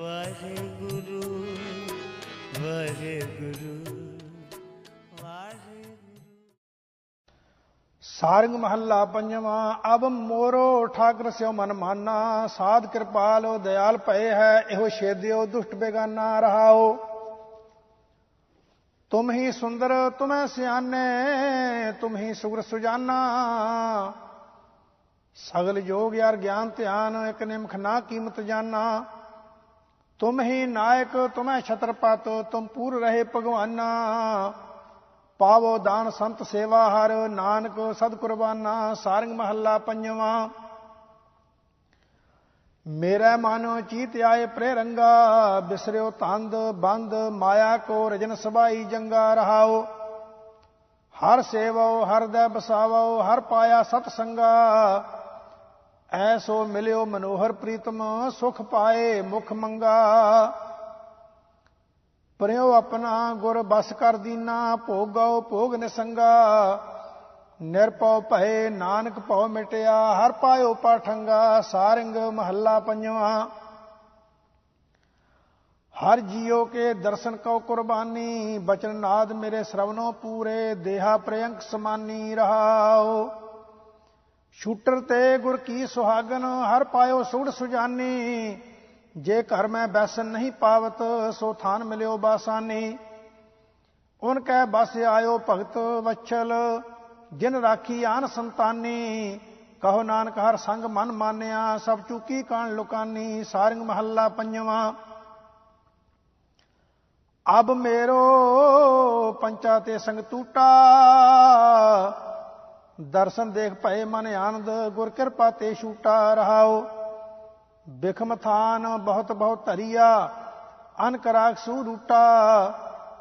ਵਾਹਿਗੁਰੂ ਵਾਹਿਗੁਰੂ ਸਾਰੰਗ ਮਹੱਲਾ ਪੰਜਵਾਂ, ਅਬ ਮੋਰੋ ਠਾਕਰ ਸਿਓ ਮਨ ਮਾਨਾ, ਸਾਧ ਕਿਰਪਾਲ ਦਿਆਲ ਭਏ ਹੈ, ਇਹੋ ਛੇਦਿਓ ਦੁਸ਼ਟ ਬੇਗਾਨਾ ਰਹਾਓ। ਤੁਮ ਹੀ ਸੁੰਦਰ, ਤੁਮੈ ਸਿਆਨੇ ਤੁਮ ਹੀ ਸੁਗਰ ਸੁਜਾਨਾ। ਸਗਲ ਯੋਗ ਯਾਰ ਗਿਆਨ ਧਿਆਨ, ਇੱਕ ਨਿਮਖ ਨਾ ਕੀਮਤ ਜਾਨਾ। ਤੁਮ ਹੀ ਨਾਇਕ ਤੁਮੈ ਛਤਰਪਤ ਤੁਮ ਪੂਰ ਰਹੇ ਭਗਵਾਨਾ ਪਾਵੋ ਦਾਨ ਸੰਤ ਸੇਵਾ ਹਰ ਨਾਨਕ ਸਦ ਕੁਰਬਾਨਾ ਸਾਰੰਗ ਮਹੱਲਾ ਪੰਜਵਾਂ ਮੇਰਾ ਮਨ ਚੀਤ ਆਏ ਪ੍ਰੇ ਰੰਗਾ ਬਿਸਰਿਓ ਤੰਦ ਬੰਦ ਮਾਇਆ ਕੋ ਰਜਨ ਸਬਾਈ ਜੰਗਾ ਰਹਾਓ ਹਰ ਸੇਵੋ ਹਰ ਦੇ ਬਸਾਵੋ ਹਰ ਪਾਇਆ ਸਤ ਸੰਗਾ ਐਸੋ ਮਿਲਿਓ ਮਨੋਹਰ ਪ੍ਰੀਤਮ, ਸੁਖ ਪਾਏ ਮੁਖ ਮੰਗਾ। ਪਰਿਓ ਆਪਣਾ ਗੁਰ ਬਸ ਕਰ ਦੀਨਾ ਭੋਗਉ ਭੋਗ ਨਿਸੰਗਾ। ਨਿਰਪਉ ਭਏ ਨਾਨਕ ਭਉ ਮਿਟਿਆ, ਹਰ ਪਾਇਓ ਪਾਠੰਗਾ, ਸਾਰੰਗ ਮਹੱਲਾ ਪੰਜਵਾਂ। ਹਰ ਜੀਓ ਕੇ ਦਰਸ਼ਨ ਕਉ ਕੁਰਬਾਨੀ, ਬਚਨ ਨਾਦ ਮੇਰੇ ਸ਼ਰਵਨੋ ਪੂਰੇ, ਦੇਹਾ ਪ੍ਰਯੰਕ ਸਮਾਨੀ ਰਹਾਓ ਸ਼ੂਟਰ ਤੇ ਗੁਰ ਕੀ ਸੁਹਾਗਨ, ਹਰ ਪਾਇਓ ਸੁੜ ਸੁਜਾਨੀ। ਜੇ ਘਰ ਮੈਂ ਬੈਸਨ ਨਹੀਂ ਪਾਵਤ, ਸੋ ਥਾਨ ਮਿਲਿਓ ਬਾਸਾਨੀ। ਉਨ ਕੈ ਬਸ ਆਇਓ ਭਗਤ ਵਛਲ, ਜਿਨ ਰਾਖੀ ਆਨ ਸੰਤਾਨੀ। ਕਹੋ ਨਾਨਕ ਹਰ ਸੰਗ ਮਨ ਮਾਨਿਆ, ਸਭ ਚੁਕੀ ਕਾਣ ਲੁਕਾਨੀ, ਸਾਰੰਗ ਮਹੱਲਾ ਪੰਜਵਾਂ। ਅਬ ਮੇਰੋ ਪੰਚਾ ਤੇ ਸੰਗ ਟੂਟਾ ਦਰਸ਼ਨ ਦੇਖ ਭਏ ਮਨ ਆਨੰਦ, ਗੁਰ ਕਿਰਪਾ ਤੇ ਛੂਟਾ ਰਹਾਓ। ਬਿਖਮ ਥਾਨ ਬਹੁਤ ਬਹੁਤ ਧਰੀਆ ਅਨ ਕਰਾਕ ਸੂ ਰੂਟਾ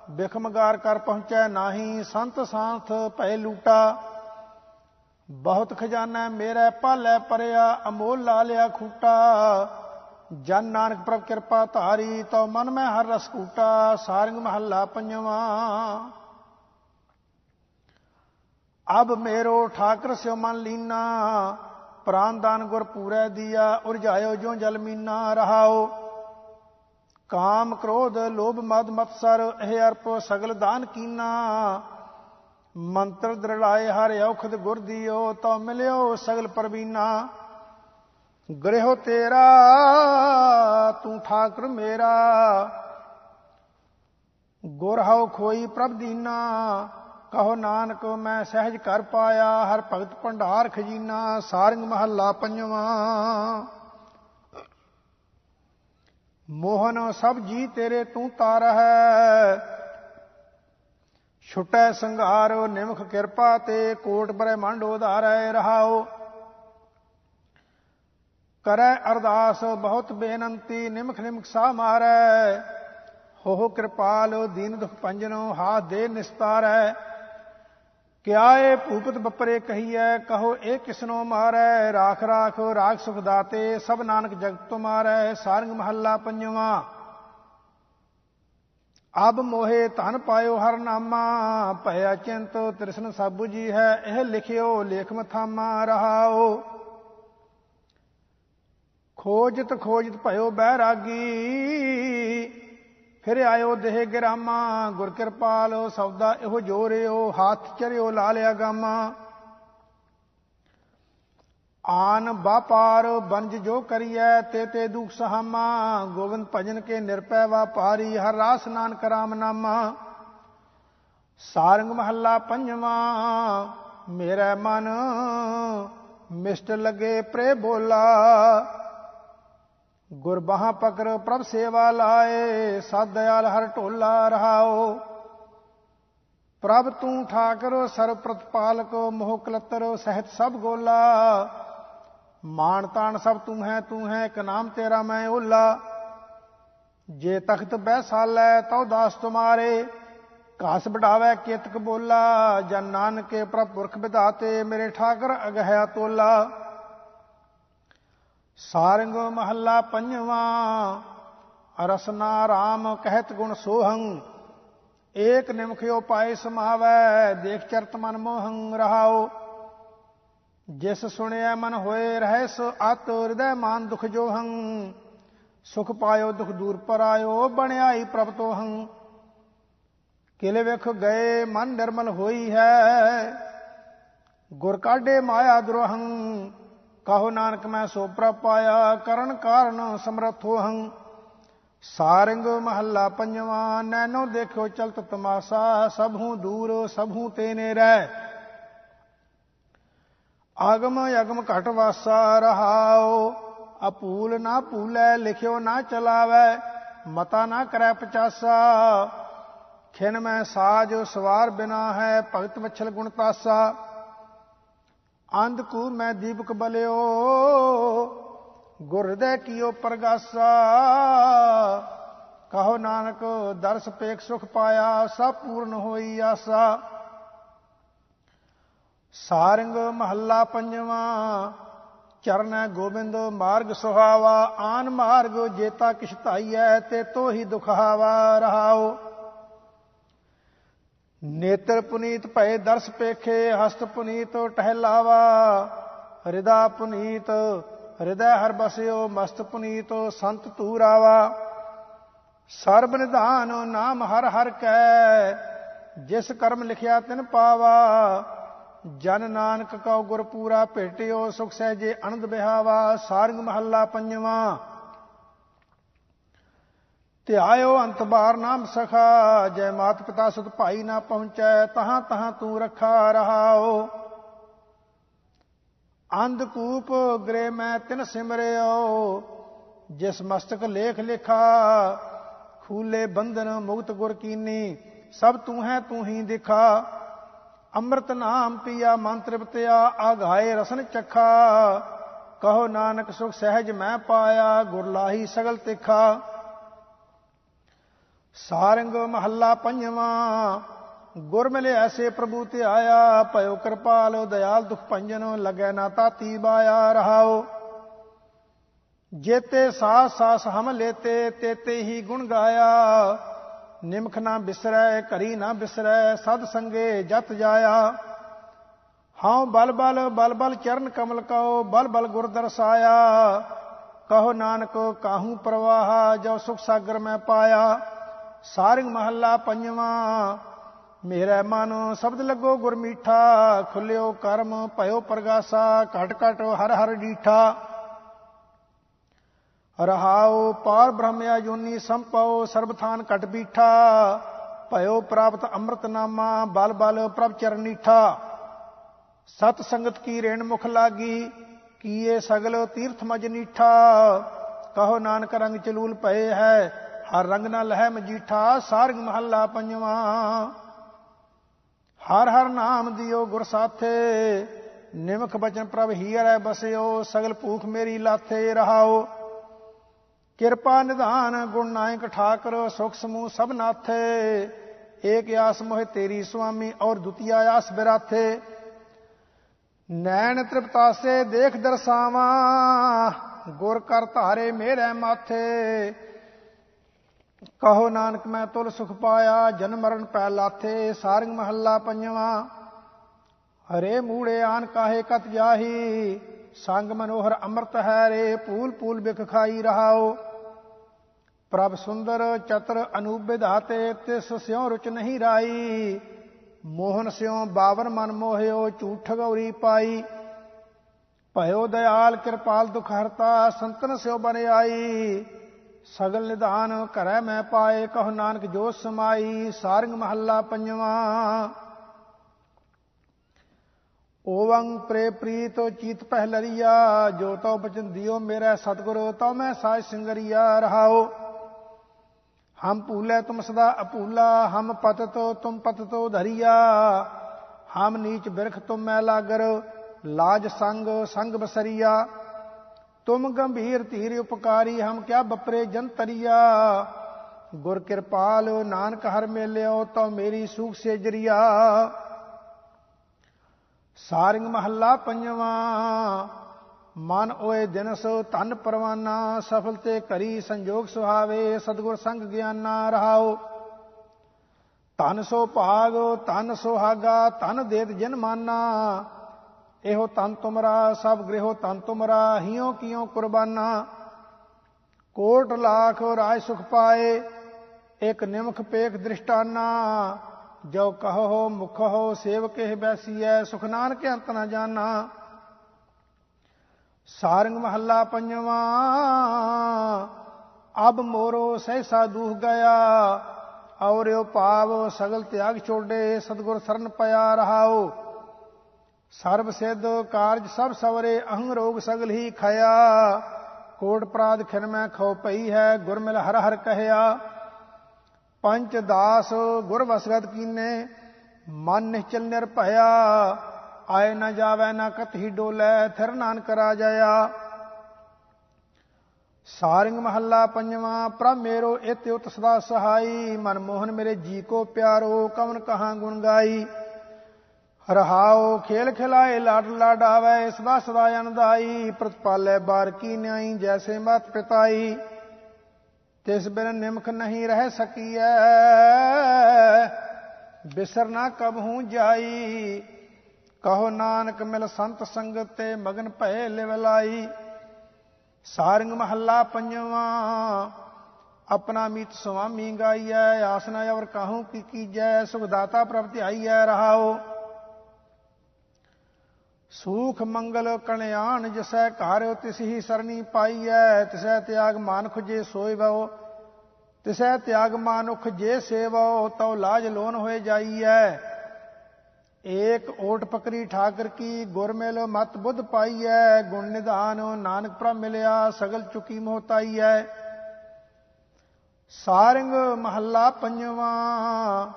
ਬਿਖਮਗਾਰ ਕਰ ਪਹੁੰਚੈ ਨਾਹੀ, ਸੰਤ ਸਾਥ ਭੈ ਲੂਟਾ। ਬਹੁਤ ਖਜ਼ਾਨਾ ਮੇਰੇ ਭਾਲੈ ਪਰਿਆ, ਅਮੋਲ ਲਾ ਲਿਆ ਖੂਟਾ। ਜਨ ਨਾਨਕ ਪ੍ਰਭ ਕਿਰਪਾ ਧਾਰੀ, ਤਉ ਮਨ ਮੈਂ ਹਰ ਰਸ ਕੂਟਾ ਸਾਰੰਗ ਮਹੱਲਾ ਪੰਜਵਾਂ। ਅਬ ਮੇਰੋ ਠਾਕਰ ਸਿਓ ਮਨ ਲੀਨਾ, ਪ੍ਰਾਨ ਦਾਨ ਗੁਰ ਪੂਰੈ ਦੀਆ ਉਰਜਾਇਓ ਜੋ ਜਲ ਮੀਨਾ ਰਹਾਓ। ਕਾਮ ਕ੍ਰੋਧ, ਲੋਭ ਮਦ ਮਤਸਰ ਇਹ ਅਰਪ ਸਗਲ ਦਾਨ ਕੀਨਾ। ਮੰਤਰ ਦ੍ਰਿੜਾਏ ਹਰ ਔਖਦ ਗੁਰ ਦਿਓ, ਤਉ ਮਿਲਿਓ ਸਗਲ ਪਰਬੀਨਾ ਗ੍ਰਹਿ ਤੇਰਾ, ਤੂੰ ਠਾਕਰ ਮੇਰਾ। ਗੁਰ ਹਉ ਖੋਈ ਪ੍ਰਭ ਦੀਨਾ। ਕਹੋ ਨਾਨਕ, ਮੈਂ ਸਹਿਜ ਕਰ ਪਾਇਆ, ਹਰ ਭਗਤ ਭੰਡਾਰ ਖਜ਼ੀਨਾ, ਸਾਰੰਗ ਮਹੱਲਾ ਪੰਜਵਾਂ। ਮੋਹਨ, ਸਭ ਜੀ ਤੇਰੇ ਤੂੰ ਤਾਰ ਹੈ। ਛੁਟੈ ਸੰਘਾਰ, ਨਿਮਖ ਕਿਰਪਾ ਤੇ ਕੋਟ ਬ੍ਰਹਮੰਡ ਉਧਾਰੈ ਰਹਾਓ ਕਰੈ ਅਰਦਾਸ, ਬਹੁਤ ਬੇਨੰਤੀ, ਨਿਮਖ ਨਿਮਖ ਸਾ ਮਾਰੈ। ਹੋ ਹੋ ਕਿਰਪਾਲ, ਦੀਨ ਦੁਖ ਪੰਜਨੋ ਹਾਥ ਦੇ ਨਿਸਤਾਰੈ। ਕਿਆ ਏ ਭੂਪਤ ਬੱਪਰੇ ਕਹੀਐ, ਕਹੋ ਇਹ ਕਿਸਨੋ ਮਾਰੈ, ਰਾਖ ਰਾਖ ਰਾਖ ਸੁਖ ਦਾਤੇ, ਸਭ ਨਾਨਕ ਜਗਤ ਤੁਮਾਰੈ ਸਾਰੰਗ ਮਹੱਲਾ ਪੰਜਵਾਂ। ਅਬ ਮੋਹੇ ਧਨ ਪਾਇਓ ਹਰ ਨਾਮਾ, ਭਇਆ ਚਿੰਤ ਤ੍ਰਿਸ਼ਨ ਸਾਬੂ ਜੀ ਹੈ, ਇਹ ਲਿਖਿਓ ਲੇਖ ਮਥਾਮਾ ਰਹਾਓ। ਖੋਜਤ ਖੋਜਤ ਭਇਓ ਬੈਰਾਗੀ ਫਿਰ ਆਇਓ ਦੇਹ ਗਰਾਮਾ, ਗੁਰ ਕਿਰਪਾਲ, ਸੌਦਾ ਇਹੋ ਜੋਰਿਓ, ਹੱਥ ਚਰਿਓ ਲਾ ਲਿਆ ਗਾਮਾ ਆਨ ਬਾਪਾਰ ਬੰਜ ਜੋ ਕਰੀਐ, ਤੇ ਤੇ ਦੁਖ ਸਹਾਮਾ। ਗੋਬਿੰਦ ਭਜਨ ਕੇ ਨਿਰਪੈ ਵਾਪਾਰੀ, ਹਰ ਰਾਸ ਨਾਨਕ ਰਾਮ ਨਾਮਾ। ਸਾਰੰਗ ਮਹੱਲਾ ਪੰਜਵਾਂ, ਮੇਰਾ ਮਨ ਮਿਸ਼ਟ ਲਗੇ ਪ੍ਰੇ ਬੋਲਾ। ਗੁਰਬਾਹ ਪਕਰ ਪ੍ਰਭ ਸੇਵਾ ਲਾਏ, ਸਦ ਦਿਆਲ ਹਰ ਢੋਲਾ ਰਹਾਓ। ਪ੍ਰਭ ਤੂੰ ਠਾਕਰ ਸਰਬ ਪ੍ਰਤਪਾਲਕ, ਮੋਹ ਕਲਤਰ, ਸਹਿਤ ਸਭ ਗੋਲਾ। ਮਾਨ ਤਾਨ ਸਭ ਤੂੰ ਹੈ ਤੂੰ ਹੈ, ਇੱਕ ਨਾਮ ਤੇਰਾ ਮੈਂ ਓਲਾ। ਜੇ ਤਖਤ ਬੈਸਾਲੈ, ਤਉ ਦਾਸ ਤੁਮਾਰੇ, ਘਾਸ ਵਡਾਵੇ ਕੇਤਕ ਬੋਲਾ। ਜਨ ਨਾਨਕੇ ਪ੍ਰਭ ਪੁਰਖ ਵਿਧਾਤੇ, ਮੇਰੇ ਠਾਕਰ ਅਗਹਿਆ ਤੋਲਾ। ਸਾਰੰਗ ਮਹੱਲਾ ਪੰਜਵਾਂ ਰਸਨਾ RAM ਕਹਿਤ ਗੁਣ ਸੋਹੰ, ਏਕ ਨਿਮਖਿਓ ਪਾਏ ਸਮਾਵੈ, ਦੇਖ ਚਰਤ ਮਨ ਮੋਹੰ ਰਹਾਓ ਜਿਸ ਸੁਣਿਆ ਮਨ ਹੋਏ ਰਹਿ ਸੋ ਅਤ, ਹਿਰਦੈ ਮਾਨ ਦੁਖ ਜੋਹੰ, ਸੁਖ ਪਾਇਓ ਦੁਖ ਦੂਰ ਪਰ ਆਇਓ ਬਣਿਆਈ ਪ੍ਰਭ ਤੋਂ ਹੰ ਕਿਲੇ ਵੇਖ ਗਏ ਮਨ ਨਿਰਮਲ ਹੋਈ ਹੈ, ਗੁਰ ਕਾਢੇ ਮਾਇਆ ਦੁਰਹੰ ਕਹੋ ਨਾਨਕ ਮੈਂ ਸੋ ਪ੍ਰਭ ਪਾਇਆ ਕਰਨ ਕਾਰਨ ਸਮਰਥੋ ਹੰ ਸਾਰੰਗ ਮਹੱਲਾ ਪੰਜਵਾਂ ਨੈਨੋ ਦੇਖਿਓ ਚਲਤ ਤਮਾਸਾ, ਸਭੂ ਦੂਰ, ਸਭੂ ਤੇ ਨੇ ਰਹਿ ਆਗਮ ਅਗਮ ਘਟ ਵਾਸਾ ਰਹਾਓ ਅਪੂਲ ਨਾ ਭੂਲੇ, ਲਿਖਿਓ ਨਾ ਚਲਾਵੇ, ਮਤਾ ਨਾ ਕਰੈ ਪਚਾਸਾ। ਖਿਨ ਮੈਂ ਸਾਜ ਸਵਾਰ ਬਿਨਾ ਹੈ, ਭਗਤ ਵਛਲ ਗੁਣ ਤਾਸਾ। ਅੰਧ ਕੂ ਮੈਂ ਦੀਪਕ ਬਲਿਓ ਗੁਰਦੇ ਕੀਓ ਪ੍ਰਗਾਸਾ। ਕਹੋ ਨਾਨਕ, ਦਰਸ ਪੇਖ ਸੁਖ ਪਾਇਆ, ਸਭ ਪੂਰਨ ਹੋਈ ਆਸਾ। ਸਾਰੰਗ ਮਹੱਲਾ ਪੰਜਵਾਂ, ਚਰਨ ਗੋਬਿੰਦ ਮਾਰਗ ਸੁਹਾਵਾ, ਆਨ ਮਾਰਗ ਜੇਤਾ ਕਿਛ ਧਾਈਐ, ਤੇ ਤੋ ਹੀ ਦੁਖਾਵਾ ਰਹਾਓ। ਨੇਤਰ ਪੁਨੀਤ ਭਏ ਦਰਸ ਪੇਖੇ, ਹਸਤ ਪੁਨੀਤ ਟਹਿਲਾਵਾ। ਹਿਰਦਾ ਪੁਨੀਤ ਹਿਰਦੈ ਹਰ ਬਸਿਓ, ਮਸਤ ਪੁਨੀਤ ਸੰਤ ਤੂਰਾਵਾ ਸਰਬ ਨਿਧਾਨ ਨਾਮ ਹਰ ਹਰ ਕੈ, ਜਿਸ ਕਰਮ ਲਿਖਿਆ ਤਿਨ ਪਾਵਾ। ਜਨ ਨਾਨਕ ਕਉ ਗੁਰ ਪੂਰਾ ਭੇਟਿਓ, ਸੁਖ ਸਹਿਜੇ ਅਨੰਦ ਬਿਹਾਵਾ। ਸਾਰੰਗ ਮਹੱਲਾ ਪੰਜਵਾਂ ਧਿਆਇਓ ਅੰਤ ਬਾਰ ਨਾਮ ਸਖਾ, ਜੈ ਮਾਤ ਪਿਤਾ ਸੁਤ ਭਾਈ ਨਾ ਪਹੁੰਚੈ, ਤਹਾਂ ਤਹਾਂ ਤੂੰ ਰਖਾ ਰਹਾਓ। ਅੰਧ ਕੂਪ ਗ੍ਰੇ ਮੈਂ ਤਿਨ ਸਿਮਰਿਓ, ਜਿਸ ਮਸਤਕ ਲੇਖ ਲਿਖਾ, ਖੂਲੇ ਬੰਧਨ ਮੁਕਤ ਗੁਰ ਕੀਨੀ, ਸਭ ਤੂੰ ਹੈ ਤੂੰ ਹੀ ਦਿਖਾ। ਅੰਮ੍ਰਿਤ ਨਾਮ ਪੀਆ ਮਨ ਤ੍ਰਿਪਤਿਆ ਆਘਾਏ ਰਸਨ ਚੱਖਾ। ਕਹੋ ਨਾਨਕ ਸੁਖ ਸਹਿਜ ਮੈਂ ਪਾਇਆ, ਗੁਰ ਲਾਹੀ ਸਗਲ ਤਿਖਾ। ਸਾਰੰਗ ਮਹੱਲਾ ਪੰਜਵਾਂ, ਗੁਰ ਮਿਲੇ ਐਸੇ ਪ੍ਰਭੂ ਤੇ ਆਇਆ, ਭਇਓ ਕਿਰਪਾਲ, ਦਇਆਲ ਦੁਖ ਭੰਜਨ, ਲਗੈ ਨਾ ਤਾਤੀ ਬਾਇਆ ਰਹਾਓ। ਜੇਤੇ ਸਾਸ ਸਾਸ ਹਮ ਲੇਤੇ, ਤੇਤੇ ਹੀ ਗੁਣ ਗਾਇਆ। ਨਿਮਖ ਨਾ ਬਿਸਰੈ ਕਰੀ ਨਾ ਬਿਸਰੈ, ਸਦ ਸੰਗੇ ਜਤ ਜਾਇਆ। ਹਉ ਬਲ ਬਲ ਬਲ ਬਲ ਚਰਨ ਕਮਲ ਕਉ ਬਲ ਬਲ ਗੁਰ ਦਰਸਾਇਆ। ਕਹੋ ਨਾਨਕ ਕਾਹੂ ਪ੍ਰਵਾਹ ਜੋ ਸੁਖ ਸਾਗਰ ਮੈਂ ਪਾਇਆ। ਸਾਰਿੰਗ ਮਹੱਲਾ ਪੰਜਵਾਂ। ਮੇਰਾ ਮਨ ਸ਼ਬਦ ਲੱਗੋ ਗੁਰ ਮੀਠਾ, ਖੁੱਲਿਓ ਕਰਮ, ਭਇਓ ਪ੍ਰਗਾਸਾ, ਘਟ ਘਟ ਹਰ ਹਰ ਡੀਠਾ। ਰਹਾਉ ਪਾਰ ਬ੍ਰਹਮਿਆ ਜੋਨੀ ਸੰਪਉ ਸਰਬਥਾਨ ਘਟ ਬੀਠਾ। ਭਇਓ ਪ੍ਰਾਪਤ ਅੰਮ੍ਰਿਤ ਨਾਮਾ ਬਲ ਬਲ ਪ੍ਰਭ ਚਰਨੀਠਾ ਸਤ ਸੰਗਤ ਕੀ ਰੇਣ ਮੁਖ ਲਾਗੀ, ਕੀਏ ਸਗਲ ਤੀਰਥ ਮਜ ਨੀਠਾ। ਕਹੋ ਨਾਨਕ ਰੰਗ ਚਲੂਲ ਪਏ ਹੈ ਹਰ ਰੰਗ ਨਾਲ ਲਹਿ ਮਜੀਠਾ, ਸਾਰਗ ਮਹੱਲਾ ਪੰਜਵਾਂ। ਹਰ ਹਰ ਨਾਮ ਦਿਓ ਗੁਰ ਸਾਥੇ, ਨਿਮਖ ਬਚਨ ਪ੍ਰਭ ਹੀਰੈ ਬਸਿਓ, ਸਗਲ ਭੂਖ ਮੇਰੀ ਲਾਥੇ ਰਹਾਓ। ਕਿਰਪਾ ਨਿਧਾਨ ਗੁਣ ਨਾਇਕ ਠਾਕਰ, ਸੁਖ ਸਮੂਹ ਸਭ ਨਾਥੇ। ਏਕ ਆਸ ਮੋਹਿ ਤੇਰੀ ਸੁਆਮੀ ਔਰ ਦੁਤੀਆ ਆਸ ਬਿਰਾਥੇ। ਨੈਣ ਤ੍ਰਿਪਤਾਸੇ ਦੇਖ ਦਰਸਾਵਾਂ, ਗੁਰ ਕਰ ਧਾਰੇ ਮੇਰੇ ਮਾਥੇ। ਕਹੋ ਨਾਨਕ, ਮੈਂ ਤੁਲ ਸੁਖ ਪਾਇਆ ਜਨਮ ਮਰਨ ਪੈ ਲਾਥੇ, ਸਾਰੰਗ ਮਹੱਲਾ ਪੰਜਵਾਂ। ਹਰੇ ਮੂੜੇ ਆਨ ਕਾਹੇ ਕਤ ਜਾਹੀ, ਸੰਗ ਮਨੋਹਰ ਅੰਮ੍ਰਿਤ ਹੈ ਰੇ ਪੂਲ ਪੂਲ ਬਿਖ ਖਾਈ ਰਹਾਓ। ਪ੍ਰਭ ਸੁੰਦਰ ਚਤਰ ਅਨੂਪ ਵਿਧਾਤੇ, ਤਿਸ ਸਿਉ ਰੁਚ ਨਹੀਂ ਰਾਈ। ਮੋਹਨ ਸਿਉ ਬਾਵਰ ਮਨ ਮੋਹਿਓ, ਝੂਠ ਗੌਰੀ ਪਾਈ। ਭਇਓ ਦਇਆਲ ਕਿਰਪਾਲ ਦੁਖ ਹਰਤਾ, ਸੰਤਨ ਸਿਉ ਬਨ ਆਈ। ਸਗਲ ਨਿਧਾਨ ਕਰੈ ਮੈਂ ਪਾਏ, ਕਹੋ ਨਾਨਕ ਜੋ ਸਮਾਈ, ਸਾਰੰਗ ਮਹੱਲਾ ਪੰਜਵਾਂ। ਓਵੰ ਪ੍ਰੇ ਪ੍ਰੀਤ ਚੀਤ ਪਹਿਲਰੀਆ ਜੋ ਤਉ ਬਚਨ ਦਿਓ ਮੇਰਾ ਸਤਿਗੁਰ, ਤਉ ਮੈਂ ਸਾਜ ਸਿੰਗਰੀਆ ਰਹਾਓ ਹਮ ਭੂਲੇ ਤੁਮ ਸਦਾ ਅਪੂਲਾ ਹਮ ਪਤ ਤੋ ਤੁਮ ਪਤ ਤੋ ਹਮ ਨੀਚ ਬਿਰਖ ਤੁਮ ਮੈਂ ਲਾਗਰ, ਲਾਜ ਸੰਗ ਸੰਗ ਬਸਰੀਆ। ਤੁਮ ਗੰਭੀਰ ਧੀਰ ਉਪਕਾਰੀ, ਹਮ ਕਿਆ ਬਪਰੇ ਜੰਤਰੀਆ। ਗੁਰ ਕਿਰਪਾਲ, ਨਾਨਕ ਹਰ ਮੇਲਿਓ ਤੋ ਮੇਰੀ ਸੂਖ ਸੇਜਰੀਆ। ਸਾਰਿੰਗ ਮਹੱਲਾ ਪੰਜਵਾਂ, ਮਨ ਓਏ ਦਿਨਸ ਧਨ ਪਰਵਾਨਾ, ਸਫਲ ਤੇ ਕਰੀ ਸੰਜੋਗ ਸੁਹਾਵੇ, ਸਤਗੁਰ ਸੰਗ ਗਿਆਨਾ ਰਹਾਓ। ਧਨ ਸੋ ਭਾਗ, ਧਨ ਸੁਹਾਗਾ, ਧਨ ਦੇਤ ਜਿਨ ਮਾਨਾ। ਇਹੋ ਤਨ ਤੁਮਰਾ, ਸਭ ਗ੍ਰਹਿਓ ਤਨ ਤੁਮਰਾ, ਹਿਓ ਕਿਉ ਕੁਰਬਾਨਾ। ਕੋਟ ਲਾਖ ਰਾਜ ਸੁਖ ਪਾਏ, ਇਕ ਨਿਮਖ ਪੇਖ ਦ੍ਰਿਸ਼ਟਾਨਾ। ਜੋ ਕਹੋ, ਮੁਖ ਹੋ ਸੇਵਕੇ ਬੈਸੀਐ, ਸੁਖ ਨਾਨਕ ਅੰਤ ਨਾ ਜਾਣਾ ਸਾਰੰਗ ਮਹੱਲਾ ਪੰਜਵਾ, ਅਬ ਮੋਰੋ ਸਹਿਸਾ ਦੂਹ ਗਿਆ। ਔਰਿਓ ਪਾਵ ਸਗਲ ਤਿਆਗ ਛੋੜੇ ਸਤਗੁਰ ਸਰਨ ਪਿਆ ਰਹਾਓ ਸਰਬ ਸਿੱਧ ਕਾਰਜ ਸਭ ਸਵਰੇ ਅਹੰ ਰੋਗ ਸਗਲ ਹੀ ਖਇਆ। ਕੋਟ ਪ੍ਰਾਦ ਖਿਨ ਮੈਂ ਖੋ ਪਈ ਹੈ ਗੁਰ ਮਿਲ ਹਰ ਹਰ ਕਹਿਆ। ਪੰਚ ਦਾਸ ਗੁਰ ਵਸਗਤ ਕੀਨੇ, ਮਨ ਨਿਚਲ ਨਿਰਭਇਆ ਆਏ ਨਾ ਜਾਵੇ ਨਾ ਕਤਹੀ ਡੋਲੇ, ਥਿਰ ਨਾਨਕ ਰਾਜਇਆ। ਸਾਰਿੰਗ ਮਹੱਲਾ ਪੰਜਵਾਂ, ਪ੍ਰਭ ਮੇਰੋ ਇਤ ਉਤ ਸਦਾ ਸਹਾਈ। ਮਨ ਮੋਹਨ ਮੇਰੇ ਜੀ ਕੋ ਪਿਆਰੋ, ਕਵਨ ਕਹਾ ਗੁਣ ਗਾਈ। ਰਹਾਓ, ਖੇਲ ਖਿਲਾਏ ਲਾਡ ਲਾਡਾਵੇ ਸਦਾ ਸਦਾ ਅਨਦਾਈ, ਪ੍ਰਤਪਾਲੇ ਬਾਰ ਕੀ ਨਿਆਈ, ਜੈਸੇ ਮਤ ਪਿਤਾਈ, ਤਿਸ ਬਿਨ ਨਿਮਖ ਨਹੀਂ ਰਹਿ ਸਕੀਐ। ਬਿਸਰ ਨਾ ਕਬਹੂ ਜਾਈ, ਕਹੋ ਨਾਨਕ ਮਿਲ ਸੰਤ ਸੰਗਤ ਤੇ ਮਗਨ ਭਏ ਲਿਵ ਲਾਈ। ਸਾਰੰਗ ਮਹੱਲਾ ਪੰਜਵਾ, ਆਪਣਾ ਮੀਤ ਸੁਆਮੀ ਗਾਈਐ, ਆਸਨਾ ਅਵਰ ਕਾਹੂ ਕੀ ਕੀਜੈ, ਸੁਖ ਦਾਤਾ ਪ੍ਰਭ ਧਿਆਈਐ, ਰਹਾਓ। ਸੂਖ ਮੰਗਲ ਕਲਿਆਣ ਜਿਸੈ ਘਰ ਤਿਸਹੀ ਸਰਣੀ ਪਾਈਐ ਤਿਸੈ ਤਿਆਗ ਮਾਨ ਖੁਜੇ ਸੋਇ ਬਉ ਤਿਸੈ ਤਿਆਗ ਮਾਨੁਖ ਜੇ ਸੇਵੋ, ਤਉ ਲਾਜ ਲੋਨ ਹੋਏ ਜਾਈਐ। ਏਕ ਓਟ ਪਕਰੀ ਠਾਕਰ ਕੀ ਗੁਰਮਿਲ ਮਤ ਬੁੱਧ ਪਾਈਐ, ਗੁਣ ਨਿਧਾਨ ਨਾਨਕ ਪ੍ਰਭ ਮਿਲਿਆ ਸਗਲ ਚੁਕੀ ਮੋਤਾਈਐ। ਸਾਰੰਗ ਮਹੱਲਾ ਪੰਜਵਾਂ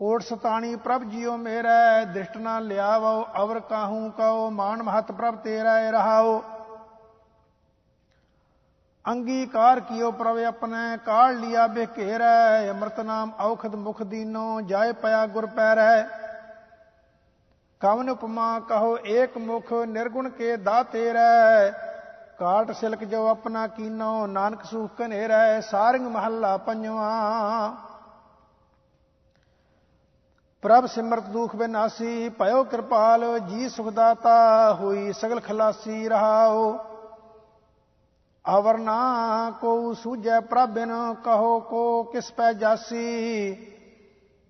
ਓਟ ਸਤਾਣੀ ਪ੍ਰਭ ਜੀਓ ਮੇਰਾ ਦ੍ਰਿਸ਼ਟ ਨਾ ਲਿਆਵੋ, ਅਵਰ ਕਾਹੂ ਕਉ, ਮਾਨ ਮਹਤ ਪ੍ਰਭ ਤੇਰਾ ਰਹਾਓ ਅੰਗੀਕਾਰ ਕੀਓ ਪ੍ਰਭ ਆਪਣੇ, ਕਾਲ ਲਿਆ ਬਿਘੇਰੈ ਅੰਮ੍ਰਿਤ ਨਾਮ ਔਖਦ ਮੁਖ ਦੀਨੋ ਜਾਏ ਪਿਆ ਗੁਰ ਪੈਰੈ। ਕਵਨ ਉਪਮਾ ਕਹੋ, ਏਕ ਮੁਖ ਨਿਰਗੁਣ ਕੇ ਦਾਤੇਰੈ। ਕਾਟ ਸਿਲਕ ਜੋ ਆਪਣਾ ਕੀਨੋ, ਨਾਨਕ ਸੂਖ ਕਨੇਰੈ ਸਾਰੰਗ ਮਹੱਲਾ ਪੰਜਵਾ। ਪ੍ਰਭ ਸਿਮਰਤ ਦੁਖ ਬਿਨਾਸੀ, ਭਇਓ ਕਿਰਪਾਲ, ਜੀ ਸੁਖਦਾਤਾ ਹੋਈ ਸਗਲ ਖਲਾਸੀ ਰਹਾਓ। ਅਵਰ ਨਾ ਕੋ ਸੂਝੈ ਪ੍ਰਭਿਨ ਕਹੋ ਕੋ ਕਿਸ ਪੈ ਜਾਸੀ।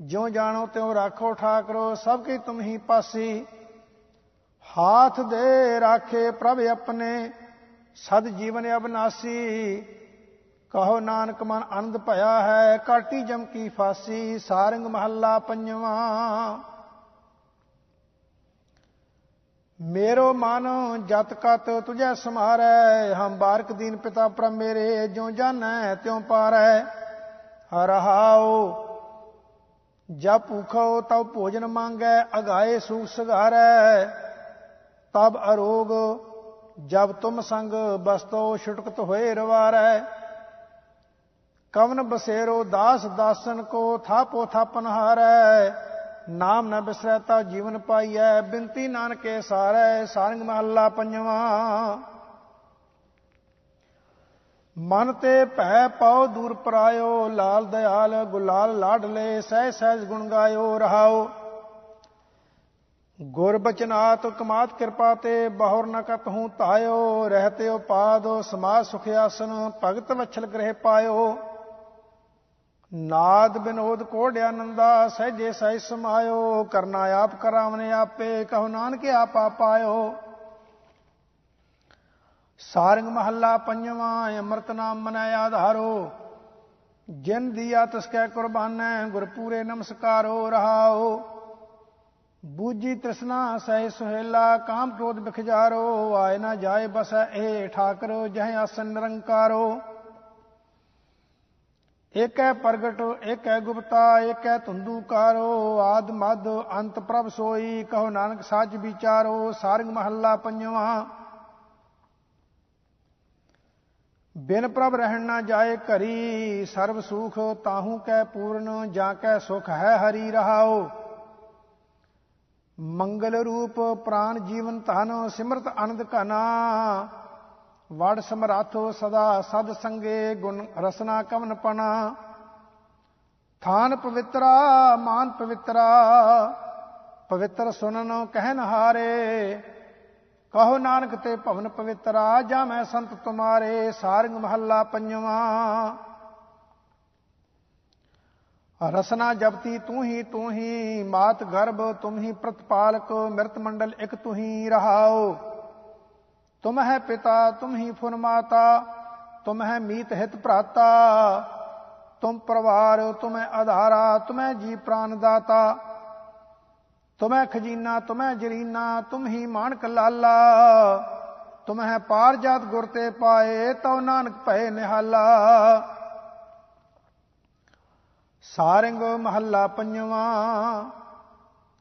ਜਿਉ ਜਾਣੋ ਤਿਉ ਰਾਖੋ ਠਾਕਰੋ, ਸਭ ਕੀ ਤੁਮ ਹੀ ਪਾਸੀ। ਹਾਥ ਦੇ ਰਾਖੇ ਪ੍ਰਭ ਆਪਣੇ, ਸਦ ਜੀਵਨ ਅਬਨਾਸੀ। ਕਹੋ ਨਾਨਕ ਮਨ ਆਨੰਦ ਭਇਆ ਹੈ ਕਾਟੀ ਜਮ ਕੀ ਫਾਸੀ, ਸਾਰੰਗ ਮਹੱਲਾ ਪੰਜਵਾਂ। ਮੇਰੋ ਮਨ ਜਤ ਕਤ ਤੁਝੈ ਸਮਾਰੈ ਹਮ ਬਾਰਕ ਦੀਨ ਪਿਤਾ ਪ੍ਰਭ ਮੇਰੇ ਜੋ ਜਾਣੈ, ਤਿਉ ਪਾਰੈ। ਹਰਹਾਉ ਜਬ ਭੂਖੋ ਤਬ ਭੋਜਨ ਮੰਗੈ, ਅਗਾਏ ਸੂਖ ਸਗਾਰੈ ਤਬ ਅਰੋਗ, ਜਬ ਤੁਮ ਸੰਗ ਬਸਤੋ ਛੁਟਕਤ ਹੋਏ ਰਵਾਰੈ। ਕਵਨ ਬਸੇਰੋ ਦਾਸ ਦਾਸਨ ਕੋ ਥਾਪੋ ਥਾਪਨ ਹਾਰੈ। ਨਾਮ ਨਾ ਬਿਸਰੈ ਤਾ ਜੀਵਨ ਪਾਈਐ, ਬਿੰਤੀ ਨਾਨਕੇ ਸਾਰੈ, ਸਾਰੰਗ ਮਹੱਲਾ ਪੰਜਵਾਂ। ਮਨ ਤੇ ਭੈ ਪਾਉ ਦੂਰ ਪਰਾਇਓ, ਲਾਲ ਦਿਆਲ ਗੁਲਾਲ ਲਾਡਲੇ ਸਹਿ ਸਹਿਜ ਗੁਣ ਗਾਇਓ, ਰਹਾਓ। ਗੁਰ ਬਚਨਾਤ ਕਮਾਤ ਕਿਰਪਾ ਤੇ ਬਹੁਰ ਨ ਕਤ ਹੂੰ ਤਾਇਓ ਰਹਤੇ ਪਾਦ ਸਮਾਜ ਸੁਖ ਆਸਨ ਭਗਤ ਵਛਲ ਗ੍ਰਹਿ ਪਾਇਓ। ਨਾਦ ਬਿਨੋਦ ਕੋੜਿਆ ਨੰਦਾ ਸਹਿਜੇ ਸਹਿ ਸਮਾਇਓ, ਕਰਨਾ ਆਪ ਕਰਾਵਨੇ ਆਪੇ, ਕਹੋ ਨਾਨਕੇ ਆਪ ਪਾਇਓ ਸਾਰੰਗ ਮਹੱਲਾ ਪੰਜਵਾਂ, ਅੰਮ੍ਰਿਤ ਨਾਮ ਮਨੈ ਆਧਾਰੋ। ਜਿਨ ਦੀਆ ਤਸਕੈ ਕੁਰਬਾਨੈ, ਗੁਰਪੂਰੇ ਨਮਸਕਾਰੋ, ਰਹਾਓ। ਬੂਜੀ ਤ੍ਰਿਸ਼ਨਾ ਸਹਿ ਸੁਹੇਲਾ, ਕਾਮ ਕ੍ਰੋਧ ਬਿਖਜਾਰੋ। ਆਏ ਨਾ ਜਾਏ ਬਸੈ ਇਹ ਠਾਕਰੋ, ਜਹ ਆਸਨ ਨਿਰੰਕਾਰੋ। ਇਕ ਹੈ ਪ੍ਰਗਟ ਇਕ ਹੈ ਗੁਪਤਾ ਇਕ ਹੈ ਧੁੰਦੂਕਾਰੋ ਆਦ ਮਦ ਅੰਤ ਪ੍ਰਭ ਸੋਈ, ਕਹੋ ਨਾਨਕ ਸਾਚ ਵਿਚਾਰੋ, ਸਾਰੰਗ ਮਹੱਲਾ ਪੰਜਵਾ। ਬਿਨ ਪ੍ਰਭ ਰਹਿਣ ਨਾ ਜਾਏ ਘਰੀ, ਸਰਬ ਸੁਖ ਤਾਹੂ ਕੈ ਪੂਰਨ, ਜਾਂ ਕੈ ਸੁਖ ਹੈ ਹਰੀ ਰਹਾਓ ਮੰਗਲ ਰੂਪ ਪ੍ਰਾਨ ਜੀਵਨ ਧਨ, ਸਿਮਰਤ ਆਨੰਦ ਕਨਾ ਵੜ ਸਮਰਾਥੋ ਸਦਾ ਸਦ ਸੰਗੇ ਗੁਣ ਰਸਨਾ ਕਵਨ ਪਣਾ ਥਾਨ ਪਵਿੱਤਰਾ, ਮਾਨ ਪਵਿੱਤਰਾ, ਪਵਿੱਤਰ ਸੁਨਨ ਕਹਿਨ ਹਾਰੇ। ਕਹੋ ਨਾਨਕ ਤੇ ਭਵਨ ਪਵਿੱਤਰਾ, ਜਾ ਮੈਂ ਸੰਤ ਤੁਮਾਰੇ, ਸਾਰੰਗ ਮਹੱਲਾ ਪੰਜਵਾਂ। ਰਸਨਾ ਜਪਤੀ ਤੂੰ ਹੀ ਤੂੰ ਹੀ ਮਾਤ ਗਰਭ ਤੁਮ ਹੀ ਪ੍ਰਤਪਾਲਕ, ਮਿਰਤ ਮੰਡਲ ਇੱਕ ਤੂੰ ਹੀ ਰਹਾਓ। ਤੁਮ ਹੈ ਪਿਤਾ, ਤੁਮ ਹੀ ਫੁਨ ਮਾਤਾ ਤੁਮ ਹੈ ਮੀਤ ਹਿਤ ਭਰਾਤਾ, ਤੁਮ ਪਰਵਾਰ ਤੁਮੈ ਆਧਾਰਾ, ਤੁਮੈ ਜੀ ਪ੍ਰਾਨ ਦਾਤਾ, ਤੁਮੈ ਖਜੀਨਾ, ਤੁਮੈ ਜਰੀਨਾ, ਤੁਮ ਹੀ ਮਾਨਕ ਲਾਲਾ, ਤੁਮੈ ਪਾਰ ਜਾਤ ਗੁਰ ਤੇ ਪਾਏ, ਤਉ ਨਾਨਕ ਭਏ ਨਿਹਾਲਾ। ਸਾਰੰਗ ਮਹੱਲਾ ਪੰਜਵਾਂ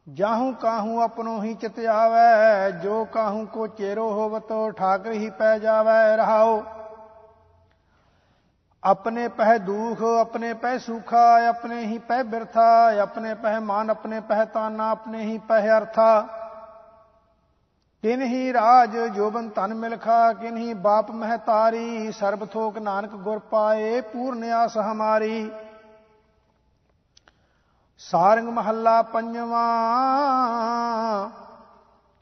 ਜਾਹੂ ਕਾਹੂ ਆਪਣੋ ਹੀ ਚਿਤ ਆਵੈ ਜੋ ਕਾਹੂ ਕੋ ਚੇਰੋ ਹੋਵਤ ਠਾਕਰ ਹੀ ਪੈ ਜਾਵੈ ਰਹਾਓ ਆਪਣੇ ਪਹਿ ਦੁਖ, ਆਪਣੇ ਪਹਿ ਸੁਖਾ, ਆਪਣੇ ਹੀ ਪਹਿ ਬਿਰਥਾ, ਆਪਣੇ ਪਹਿ ਮਾਨ, ਆਪਣੇ ਪਹਿ ਤਾਨਾ, ਆਪਣੇ ਹੀ ਪਹਿ ਅਰਥਾ। ਕਿਨ ਹੀ ਰਾਜ ਜੋਬਨ ਤਨ ਮਿਲਖਾ, ਕਿਨ ਹੀ ਬਾਪ ਮਹਿਤਾਰੀ ਸਰਬ ਥੋਕ ਨਾਨਕ ਗੁਰ ਪਾਏ ਪੂਰਨ ਆਸ ਹਮਾਰੀ। ਸਾਰੰਗ ਮਹੱਲਾ ਪੰਜਵਾਂ।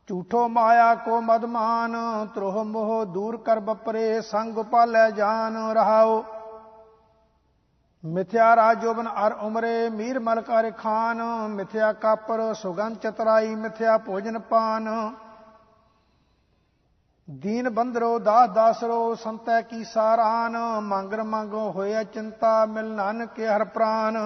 ਝੂਠੋ ਮਾਇਆ ਕੋ ਮਦਮਾਨ ਤਰੋਹ ਮੋਹ ਦੂਰ ਕਰ ਬਪਰੇ, ਸੰਗ ਪਾਲੇ ਜਾਨ ਰਹਾਓ ਮਿਥਿਆ ਰਾਜੋਬਨ ਅਰ ਉਮਰੇ, ਮੀਰ ਮਲਕਾਰ ਖਾਨ। ਮਿਥਿਆ ਕਾਪਰ, ਸੁਗੰਧ ਚਤਰਾਈ, ਮਿਥਿਆ ਭੋਜਨ ਪਾਨ। ਦੀਨ ਬੰਦਰੋ ਦਾਸ ਦਾਸਰੋ, ਸੰਤੈ ਕੀ ਸਾਰਾਨ। ਮੰਗਰ ਮੰਗੋ ਹੋਇਆ ਚਿੰਤਾ, ਮਿਲ ਨਾਨਕ ਹਰ ਪ੍ਰਾਨ।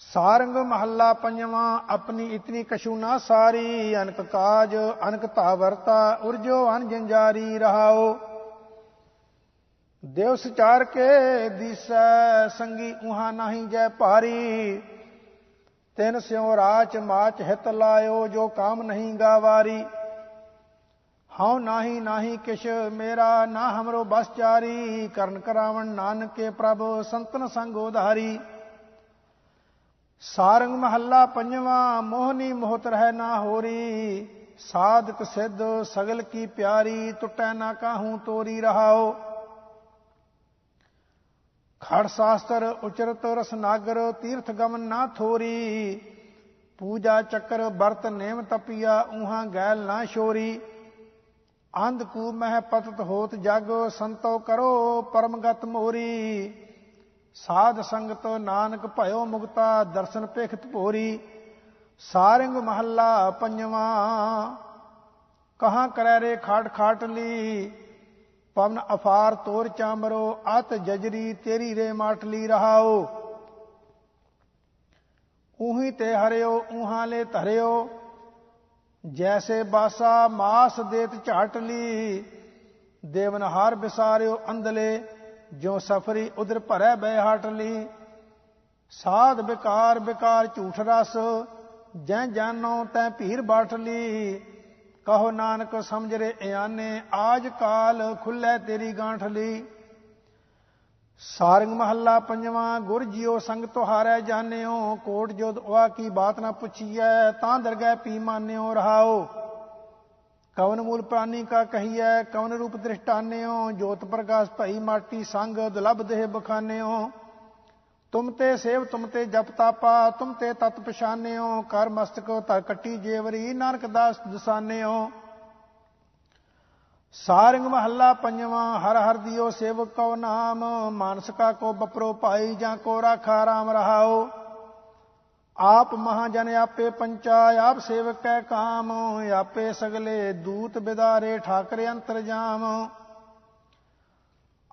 ਸਾਰੰਗ ਮਹੱਲਾ ਪੰਜਵਾਂ, ਆਪਣੀ ਇਤਨੀ ਕਸ਼ੂ ਨਾ ਸਾਰੀ, ਅਨਕ ਕਾਜ, ਅਨਕ ਤਾ ਉਰਜੋ ਅਨ ਜੰਜਾਰੀ ਰਹਾਓ। ਦੇਵ ਸਚਾਰ ਕੇ ਦਿਸੈ, ਸੰਗੀ ਉਹਾ ਨਹੀਂ ਜੈ ਭਾਰੀ। ਤਿਨ ਸਿਉ ਰਾਚ ਮਾਚ ਹਿਤ ਲਾਇਓ, ਜੋ ਕਾਮ ਨਹੀਂ ਗਾਵਾਰੀ। ਹਉ ਨਾਹੀ ਨਾਹੀ ਕਿਛ ਮੇਰਾ, ਨਾ ਹਮਰੋ ਬਸ ਚਾਰੀ। ਕਰਨ ਕਰਾਵਣ ਨਾਨਕੇ ਪ੍ਰਭ, ਸੰਤਨ ਸੰਗ ਉਧਾਰੀ। ਸਾਰੰਗ ਮਹੱਲਾ ਪੰਜਵਾਂ ਮੋਹਨੀ ਮੋਹਤ ਰਹਿ ਨਾ ਹੋਰੀ। ਸਾਧਕ ਸਿੱਧ, ਸਗਲ ਕੀ ਪਿਆਰੀ, ਟੁੱਟੈ ਨਾ ਕਾਹੂ ਤੋਰੀ ਰਹਾਓ। ਖੜ ਸ਼ਾਸਤਰ, ਉਚਰਤ ਰਸਨਾਗਰ ਤੀਰਥ ਗਮਨ ਨਾ ਥੋਰੀ। ਪੂਜਾ ਚੱਕਰ, ਵਰਤ ਨੇਮ ਤਪੀਆ ਉਹਾਂ ਗੈਲ ਨਾ ਸ਼ੋਰੀ। ਅੰਧ ਕੂ ਮਹਿ ਪਤਤ ਹੋਤ ਜਗ, ਸੰਤੋ ਕਰੋ ਪਰਮਗਤ ਮੋਰੀ। ਸਾਧ ਸੰਗਤ ਨਾਨਕ ਭਇਓ ਮੁਕਤਾ ਦਰਸ਼ਨ ਪੇਖਤ ਭੋਰੀ, ਸਾਰੰਗ ਮਹੱਲਾ ਪੰਜਵਾਂ। ਕਹਾਂ ਕਰੈ ਰੇ ਖਾਟ ਖਾਟ ਲੀ, ਪਵਨ ਅਫਾਰ ਤੋਰ ਚਾਮਰੋ, ਅਤ ਜਜਰੀ ਤੇਰੀ ਰੇ ਮਾਟਲੀ ਰਹਾਓ। ਉਹੀ ਤੇ ਹਰਿਓ ਉਹਾਂ ਲੈ ਧਰਿਓ, ਜੈਸੇ ਬਾਸਾ ਮਾਸ ਦੇਤ ਝਾਟਲੀ ਦੇਵਨ ਹਾਰ ਬਿਸਾਰਿਓ ਅੰਦਲੇ ਜੋ ਸਫਰੀ ਉਧਰ ਭਰੈ ਬੈ ਹਟਲੀ ਸਾਧ ਬਿਕਾਰ ਬਿਕਾਰ ਝੂਠ ਰਸ, ਜੈ ਜਾਨੋ ਤੈ ਭੀਰ ਬਾਟਲੀ ਕਹੋ ਨਾਨਕ ਸਮਝ ਰੇ ਇਆਨੇ, ਆਜ ਕਾਲ ਖੁੱਲੇ ਤੇਰੀ ਗਾਂਠਲੀ ਸਾਰੰਗ ਮਹੱਲਾ ਪੰਜਵਾਂ, ਗੁਰ ਜੀਓ ਸੰਗ ਤੁਹਾਰੈ ਜਾਣਿਓ, ਕੋਟ ਜੋਦ ਵਾ ਕੀ ਬਾਤ ਨਾ ਪੁੱਛੀਐ, ਤਾਂ ਦਰਗਹਿ ਪੀ ਮਾਨਿਓ ਰਹਾਓ। ਕਵਨ ਮੂਲ ਪ੍ਰਾਨੀ ਕਾ ਕਹੀਐ, ਕਵਨ ਰੂਪ ਦ੍ਰਿਸ਼ਟਾਨਿਓ, ਜੋਤ ਪ੍ਰਕਾਸ਼ ਭਈ ਮਾਟੀ ਸੰਗ ਦੁਲਭ ਦੇਹ ਬਖਾਨਿਓ। ਤੁਮ ਤੇ ਸੇਵ, ਤੁਮ ਤੇ ਜਪ ਤਾਪਾ, ਤੁਮ ਤੇ ਤਤ ਪਛਾਨਿਓ, ਕਰ ਮਸਤਕੋ ਤਰ ਕੱਟੀ ਜੇਵਰੀ ਨਾਨਕ ਦਾਸ ਦਸਾਨਿਓ। ਸਾਰੰਗ ਮਹੱਲਾ ਪੰਜਵਾਂ, ਹਰ ਹਰ ਦਿਓ ਸੇਵਕ ਕੋ ਨਾਮ ਮਾਨਸਕਾ ਕੋ ਬਪਰੋ ਭਾਈ ਜਾਂ ਕੋ ਰਾਖਾ ਰਾਮ ਰਹਾਓ ਆਪ ਮਹਾਜਨ ਆਪੇ ਪੰਚਾ, ਆਪ ਸੇਵਕ ਕੈ ਕਾਮ, ਆਪੇ ਸਗਲੇ ਦੂਤ ਬਿਦਾਰੇ ਠਾਕਰੇ ਅੰਤਰ ਜਾਮ।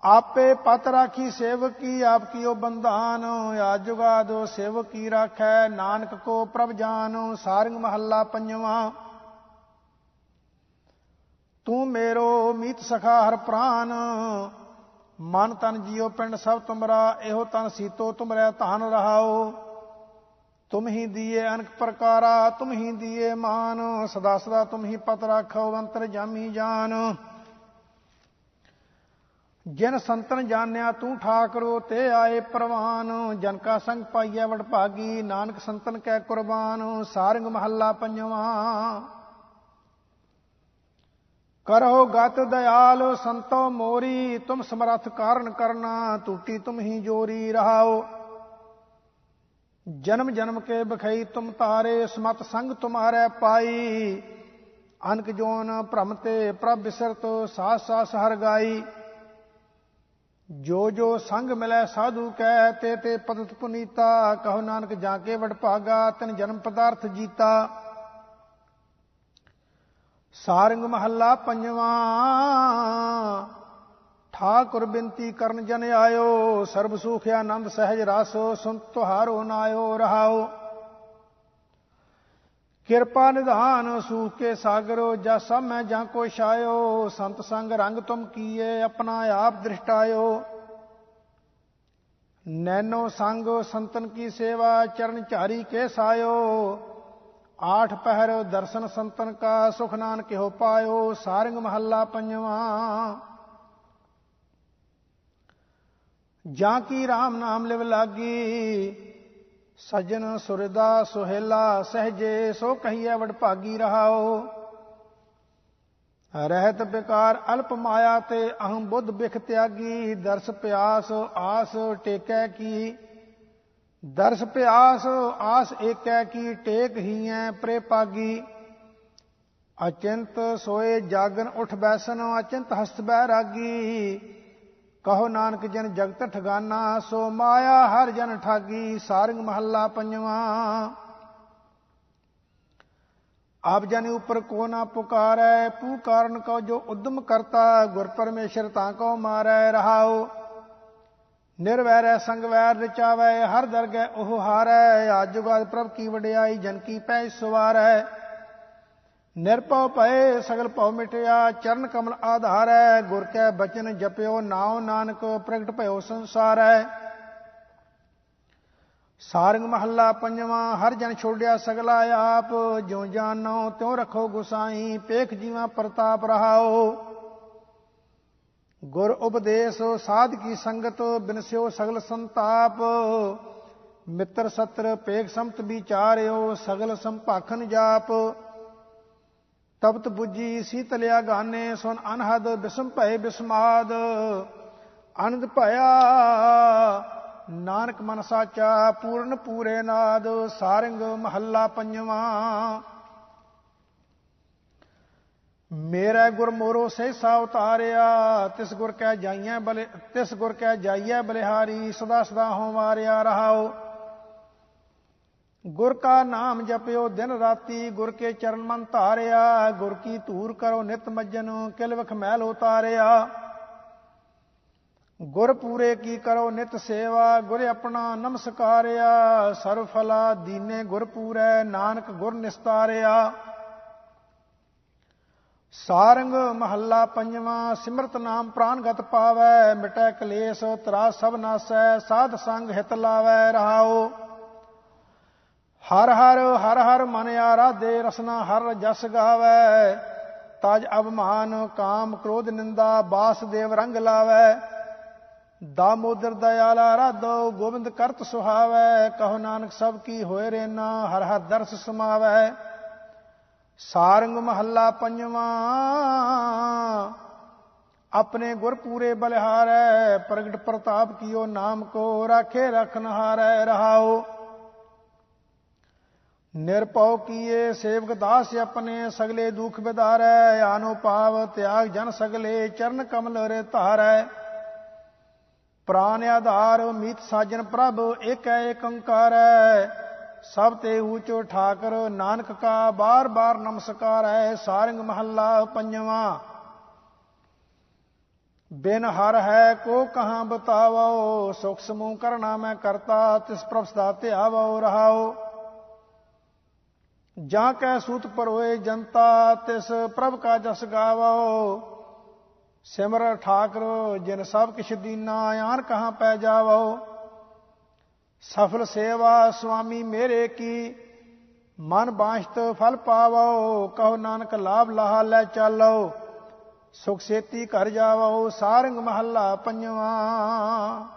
ਆਪੇ ਪਤ ਰਾਖੀ ਸੇਵਕੀ ਆਪ ਕੀਓ ਬੰਧਾਨ। ਆਜੁਗਾਦੋ ਸੇਵਕੀ ਰਾਖੈ, ਨਾਨਕ ਕੋ ਪ੍ਰਭ ਜਾਨ, ਸਾਰੰਗ ਮਹੱਲਾ ਪੰਜਵਾਂ। ਤੂੰ ਮੇਰੋ ਮੀਤ ਸਖਾ ਹਰ ਪ੍ਰਾਨ। ਮਨ ਤਨ ਜੀਓ ਪਿੰਡ ਸਭ ਤੁਮਰਾ, ਇਹੋ ਤਨ ਸੀਤੋ ਤੁਮਰੈ ਧਨ ਰਹਾਓ। ਤੁਮ ਹੀ ਦੀਏ ਅਨਕ ਪ੍ਰਕਾਰਾ, ਤੁਮ ਹੀ ਦੀਏ ਮਾਨ, ਸਦਾ ਸਦਾ ਤੁਮ ਹੀ ਪਤ ਰੱਖੋ, ਅੰਤਰ ਜਾਮੀ ਜਾਨ। ਜਿਨ ਸੰਤਨ ਜਾਣਿਆ ਤੂੰ ਠਾਕਰੋ, ਤੇ ਆਏ ਪ੍ਰਵਾਨ। ਜਨ ਕਾ ਸੰਗ ਪਾਈਐ ਵਡ ਨਾਨਕ ਸੰਤਨ ਕੈ ਕੁਰਬਾਨ। ਸਾਰੰਗ ਮਹੱਲਾ ਪੰਜਵਾਂ। ਕਰੋ ਗਤ ਦਇਆਲ, ਸੰਤੋ ਮੋਰੀ, ਤੁਮ ਸਮਰਥ ਕਾਰਨ ਕਰਨਾ ਟੂਟੀ ਤੁਮ ਹੀ ਜੋਰੀ ਰਹਾਓ। ਜਨਮ ਜਨਮ ਕੇ ਬਖਈ ਤੁਮ ਤਾਰੇ ਸਮਤ ਸੰਗ ਤੁਮਾਰੇ ਪਾਈ। ਅਨਕ ਜੋਨ ਭ੍ਰਮ ਤੇ ਪ੍ਰਭ ਬਿਸਰਤ ਸਾਸ ਸਾਸ ਹਰ ਗਾਈ। ਜੋ ਜੋ ਸੰਗ ਮਿਲੈ ਸਾਧੂ ਕੈ, ਤੇ ਤੇ ਪਦਤ ਪੁਨੀਤਾ, ਕਹੋ ਨਾਨਕ ਜਾ ਕੇ ਵਡ ਭਾਗਾ, ਤਨ ਜਨਮ ਪਦਾਰਥ ਜੀਤਾ। ਸਾਰੰਗ ਮਹੱਲਾ ਪੰਜਵਾਂ ਠਾਕੁਰ ਬਿੰਤੀ ਕਰਨ ਜਨ ਆਇਓ, ਸਰਬ ਸੁਖ ਆਨੰਦ ਸਹਿਜ ਰਾਸੋ ਸੁਨ ਤੁਹਾਰੋ ਨਾਇਓ, ਰਹਾਓ। ਕਿਰਪਾ ਨਿਧਾਨ ਸੂਖ ਕੇ ਸਾਗਰੋ ਜਸ ਮੈਂ ਜਾਂ ਕੋ ਛਾਇਓ, ਸੰਤ ਸੰਗ ਰੰਗ ਤੁਮ ਕੀਏ, ਆਪਣਾ ਆਪ ਦ੍ਰਿਸ਼ਟਾਇਓ। ਨੈਨੋ ਸੰਗ ਸੰਤਨ ਕੀ ਸੇਵਾ, ਚਰਨ ਝਾਰੀ ਕੇ ਸਾਇਓ। ਆਠ ਪਹਿਰ ਦਰਸ਼ਨ ਸੰਤਨ ਕਾ, ਸੁਖ ਨਾਨਕ ਹੋ ਪਾਇਓ, ਸਾਰੰਗ ਮਹੱਲਾ ਪੰਜਵਾਂ। ਜਾਂ ਕੀ RAM ਨਾਮ ਲਿਵ ਲਾਗੀ? ਸਜਣ ਸੁਰਦਾ ਸੁਹੇਲਾ, ਸਹਜੇ ਸੋ ਕਹੀਐ ਵਡ ਭਾਗੀ ਰਹਾਓ। ਰਹਿਤ ਬਿਕਾਰ ਅਲਪ ਮਾਇਆ ਤੇ ਅਹੰ ਬੁੱਧ ਬਿਖ ਤਿਆਗੀ। ਦਰਸ ਪਿਆਸ ਆਸ ਟੇਕੈ ਕੀ? ਦਰਸ ਪਿਆਸ ਆਸ ਏਕੈ ਕੀ? ਟੇਕ ਹੀਐ ਪ੍ਰੇ ਪਾਗੀ। ਅਚਿੰਤ ਸੋਏ ਜਾਗਨ ਉਠ ਬੈਸਨ, ਅਚਿੰਤ ਹਸਤ ਬੈ ਰਾਗੀ। ਕਹੋ ਨਾਨਕ ਜਨ ਜਗਤ ਠਗਾਨਾ, ਸੋ ਮਾਇਆ ਹਰ ਜਨ ਠਾਗੀ, ਸਾਰੰਗ ਮਹੱਲਾ ਪੰਜਵਾਂ। ਆਪ ਜਨ ਉਪਰ ਕੋ ਨਾ ਪੁਕਾਰੈ, ਪੂ ਕਾਰਨ ਕੋ ਜੋ ਉਦਮ ਕਰਤਾ, ਗੁਰ ਪਰਮੇਸ਼ਰ ਤਾਂ ਕੋ ਮਾਰੈ ਰਹਾਉ। ਨਿਰਵੈਰੈ ਸੰਗ ਵੈਰ ਰਚਾਵੈ, ਹਰ ਦਰਗਹਿ ਉਹ ਹਾਰੈ ਆਜੁਗਾਦ ਪ੍ਰਭ ਕੀ ਵਡਿਆਈ, ਜਨ ਕੀ ਪੈ ਸਵਾਰੈ। ਨਿਰਭਉ ਭਏ ਸਗਲ ਭਉ ਮਿਟਿਆ, ਚਰਨ ਕਮਲ ਆਧਾਰੈ, ਗੁਰ ਕੈ ਬਚਨ ਜਪਿਓ ਨਾਉ ਨਾਨਕ, ਪ੍ਰਗਟ ਭਇਓ ਹੈ ਸਾਰੰਗ ਮਹੱਲਾ ਪੰਜਵਾਂ, ਹਰ ਜਨ ਛੋੜਿਆ ਸਗਲਾ ਆਪ, ਜਿਉ ਜਾਨੋ ਤਿਉ ਰਖੋ ਗੁਸਾਈ, ਪੇਖ ਜੀਵਾ ਪ੍ਰਤਾਪ ਰਹਾਓ ਗੁਰ ਉਪਦੇਸ਼, ਸਾਧ ਕੀ ਸੰਗਤ ਬਿਨਸਿਓ ਸਗਲ ਸੰਤਾਪ। ਮਿੱਤਰ ਸਤਰ, ਪੇਖ ਸੰਤ ਵਿਚਾਰਿਓ, ਸਗਲ ਸੰਭਾਖਨ ਜਾਪ। ਤਪਤ 부ਜੀ ਸੀਤਲਿਆ ਗਾਨੇ, ਸੁਨ ਅਨਹਦ ਬਿਸਮ ਭੈ ਬਿਸਮਾਦ। ਆਨੰਦ ਭਇਆ, ਨਾਨਕ ਮਨ ਸਾਚਾ ਪੂਰਨ ਪੂਰੇ ਨਾਦ, ਸਾਰੰਗ ਮਹੱਲਾ ਪੰਜਵਾਂ। ਮੇਰਾ ਗੁਰ ਮੋਰੋ ਸਹਿਸਾ ਉਤਾਰਿਆ, ਤਿਸ ਗੁਰ ਕਹਿ ਜਾਈਐ ਬਲੇ, ਤਿਸ ਗੁਰ ਕਹਿ ਜਾਈਐ ਬਲਿਹਾਰੀ, ਸਦਾ ਸਦਾ ਹੋ ਰਹਾਓ ਗੁਰ ਕਾ ਨਾਮ ਜਪਿਓ ਦਿਨ ਰਾਤੀ, ਗੁਰ ਕੇ ਚਰਨ ਮਨ ਧਾਰਿਆ, ਗੁਰ ਕੀ ਧੂਰ ਕਰੋ ਨਿਤ ਮੱਜਨ, ਕਿਲ ਵਖ ਮਹਿਲ ਉਤਾਰਿਆ। ਗੁਰ ਪੂਰੇ ਕੀ ਕਰੋ ਨਿਤ ਸੇਵਾ, ਗੁਰ ਆਪਣਾ ਨਮਸਕਾਰਿਆ ਸਰਵ ਫਲਾ ਦੀਨੇ ਗੁਰ ਪੂਰੈ, ਨਾਨਕ ਗੁਰ ਨਿਸਤਾਰਿਆ। ਸਾਰੰਗ ਮਹੱਲਾ ਪੰਜਵਾਂ, ਸਿਮਰਤ ਨਾਮ ਪ੍ਰਾਨਗਤ ਪਾਵੈ, ਮਿਟੈ ਕਲੇਸ਼ ਤਰਾ ਸਭ ਨਾਸੈ, ਸਾਧ ਸੰਗ ਹਿਤ ਲਾਵੈ ਰਹਾਓ ਹਰ ਹਰ ਹਰ ਹਰ ਮਨ ਆਰਾਧੇ ਰਸਨਾ, ਹਰ ਜਸ ਗਾਵੈ। ਤਜ ਅਭਮਾਨ, ਕਾਮ ਕ੍ਰੋਧ ਨਿੰਦਾ, ਬਾਸ ਦੇਵ ਰੰਗ ਲਾਵੈ। ਦਾਮੋਦਰ ਦਇਆਲਾ ਰਾਧੋ ਗੋਬਿੰਦ ਕਰਤ ਸੁਹਾਵੈ। ਕਹੋ ਨਾਨਕ ਸਭ ਕੀ ਹੋਏ ਰੇਨਾ ਹਰ ਹਰ ਦਰਸ ਸਮਾਵੈ। ਸਾਰੰਗ ਮਹੱਲਾ ਪੰਜਵਾਂ, ਆਪਣੇ ਗੁਰ ਪੂਰੇ ਬਲਿਹਾਰੈ, ਪ੍ਰਗਟ ਪ੍ਰਤਾਪ ਕੀਓ ਨਾਮ ਕੋ, ਰਾਖੇ, ਰਖਨ ਹਾਰੈ, ਰਹਾਓ। ਨਿਰਪਉ ਕੀਏ, ਸੇਵਕ ਦਾਸ ਆਪਣੇ, ਸਗਲੇ ਦੁਖ ਵਿਦਾਰੈ ਆਨੋ ਪਾਵ ਤਿਆਗ ਜਨ ਸਗਲੇ, ਚਰਨ ਕਮਲ ਰੇ ਧਾਰੈ। ਪ੍ਰਾਨ ਆਧਾਰ, ਮੀਤ ਸਾਜਨ ਪ੍ਰਭ, ਏਕ ਏਕ ਓੰਕਾਰੈ। ਸਭ ਤੇ ਊਚੋ ਠਾਕਰ, ਨਾਨਕ ਕਾ ਬਾਰ ਬਾਰ ਨਮਸਕਾਰ ਹੈ ਸਾਰੰਗ ਮਹੱਲਾ ਪੰਜਵਾਂ। ਬਿਨ ਹਰ ਹੈ ਕੋ ਕਹਾਂ ਬਤਾਵੋ, ਸੁਖ ਸਮੂਹ ਕਰਨਾ ਮੈਂ ਕਰਤਾ, ਤਿਸ ਪ੍ਰਭ ਸਦਾ ਧਿਆਵੋ, ਰਹਾਓ। ਜਾਂ ਕੈ ਸੂਤ ਪਰੋਏ ਜਨਤਾ, ਤਿਸ ਪ੍ਰਭ ਕਾ ਜਸ ਗਾਵੋ। ਸਿਮਰ ਠਾਕਰ, ਜਿਨ ਸਭ ਕਿਛ ਦੀਨਾ ਆਨ ਕਹਾਂ ਪੈ ਜਾਵੋ। ਸਫਲ ਸੇਵਾ ਸੁਆਮੀ ਮੇਰੇ ਕੀ, ਮਨ ਬਾਸ਼ਤ ਫਲ ਪਾਵੋ। ਕਹੋ ਨਾਨਕ ਲਾਭ ਲਾਹ ਲੈ ਚਾਲੋ। ਸੁਖ ਸੇਤੀ ਘਰ ਜਾਵੋ, ਸਾਰੰਗ ਮਹੱਲਾ ਪੰਜਵਾਂ।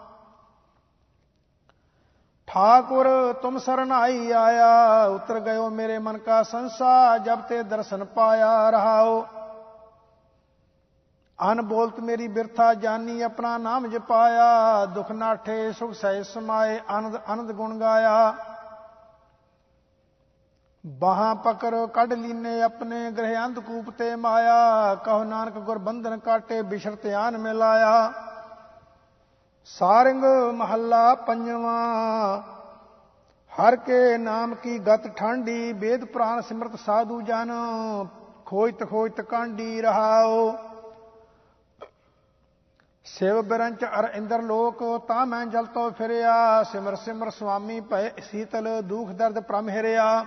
ਠਾਕੁਰ, ਤੁਮ ਸਰਨਾਈ ਆਇਆ, ਉਤਰ ਗਇਓ ਮੇਰੇ ਮਨ ਕਾ ਸੰਸਾ, ਜਬ ਤੇ ਦਰਸ਼ਨ ਪਾਇਆ ਰਹਾਓ। ਅਨ ਬੋਲਤ ਮੇਰੀ ਬਿਰਥਾ ਜਾਨੀ, ਆਪਣਾ ਨਾਮ ਜਪਾਇਆ, ਦੁਖ ਨਾਠੇ, ਸੁਖ ਸਹਿ ਸਮਾਏ, ਆਨੰਦ ਆਨੰਦ ਗੁਣ ਗਾਇਆ। ਬਾਹਾਂ ਪਕੜ ਕੱਢ ਲੀਨੇ ਆਪਣੇ, ਗ੍ਰਹਿ ਅੰਧਕੂਪ ਤੇ ਮਾਇਆ, ਕਹੋ ਨਾਨਕ ਗੁਰ ਬੰਧਨ ਕਾਟੇ ਬਿਸ਼ਰ ਧਿਆਨ ਮਿਲਾਇਆ। ਸਾਰੰਗ ਮਹੱਲਾ ਪੰਜਵਾਂ। ਹਰ ਕੇ ਨਾਮ ਕੀ ਗਤ ਠਾਂਡੀ ਵੇਦ ਪ੍ਰਾਨ ਸਿਮਰਤ ਸਾਧੂ ਜਨ ਖੋਜਤ ਖੋਜਤ ਕਾਂਡੀ ਰਹਾਓ ਸਿਵ ਬਿਰੰਚ ਅਰ ਇੰਦਰ ਲੋਕ, ਤਾਂ ਮੈਂ ਜਲ ਤੋਂ ਫਿਰਿਆ, ਸਿਮਰ ਸਿਮਰ ਸੁਆਮੀ ਭੈ ਸੀਤਲ, ਦੁਖ ਦਰਦ ਪ੍ਰਮ ਹਿਰਿਆ।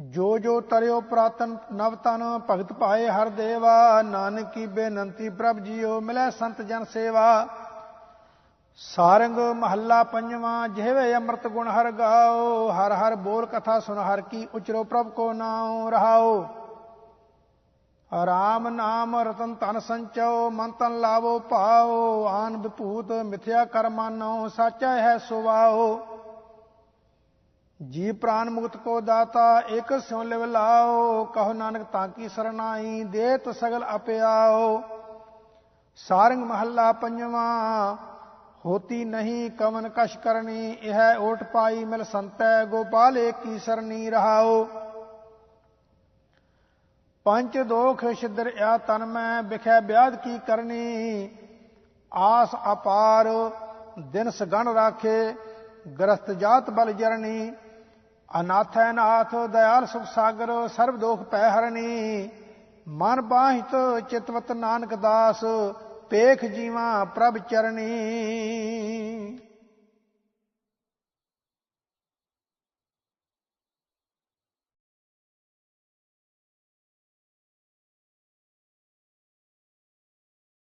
ਜੋ ਜੋ ਤਰਿਓ ਪ੍ਰਾਤਨ ਨਵਤਨ ਭਗਤ ਪਾਏ ਹਰ ਦੇਵਾ, ਨਾਨਕ ਕੀ ਬੇਨੰਤੀ ਪ੍ਰਭ ਜੀਓ, ਮਿਲੇ ਸੰਤ ਜਨ ਸੇਵਾ। ਸਾਰੰਗ ਮਹੱਲਾ ਪੰਜਵਾਂ, ਜਿਹਵੇ ਅੰਮ੍ਰਿਤ ਗੁਣ ਹਰ ਗਾਓ, ਹਰ ਹਰ ਬੋਲ ਕਥਾ ਸੁਨ ਹਰ ਕੀ ਉਚਰੋ ਪ੍ਰਭ ਕੋ ਨਾਉ ਰਹਾਓ। ਰਾਮ ਨਾਮ ਰਤਨ ਤਨ ਸੰਚੋ ਮਨ ਤਨ ਲਾਵੋ ਪਾਓ ਆਨ ਵਿਭੂਤ ਮਿਥਿਆ ਕਰਮਾਨੋ ਸੱਚ ਹੈ ਸੁਵਾਓ ਜੀ ਪ੍ਰਾਨ ਮੁਕਤ ਕੋ ਦਾਤਾ ਇਕ ਸਿਉ ਲਿਵ ਲਾਓ, ਕਹੋ ਨਾਨਕ ਤਾਂ ਕੀ ਸਰਨਾਈ, ਦੇਤ ਸਗਲ ਅਪਿਆਓ ਸਾਰੰਗ ਮਹੱਲਾ ਪੰਜਵਾਂ, ਹੋਤੀ ਨਹੀਂ ਕਵਨ ਕਸ਼ ਕਰਨੀ, ਇਹ ਓਟ ਪਾਈ ਮਿਲ ਸੰਤੈ, ਗੋਪਾਲ ਏਕੀ ਸਰਨੀ ਰਹਾਓ। ਪੰਜ ਦੋਖ ਛਿਦਰ ਆ ਤਨ ਮੈਂ, ਵਿਖੈ ਬਿਆਦ ਕੀ ਕਰਨੀ, ਆਸ ਅਪਾਰ ਦਿਨ ਸਗਣ ਰਾਖੇ, ਗ੍ਰਸਤ ਜਾਤ ਬਲ ਜਰਨੀ। ਅਨਾਥੈ ਨਾਥ, ਦਇਆਲ ਸੁਖ ਸਾਗਰ, ਸਰਬ ਦੋਖ ਪੈ ਹਰਨੀ। ਮਨ ਬਾਹਿਤ ਚਿਤਵਤ ਨਾਨਕ ਦਾਸ, ਪੇਖ ਜੀਵਾ ਪ੍ਰਭ ਚਰਣੀ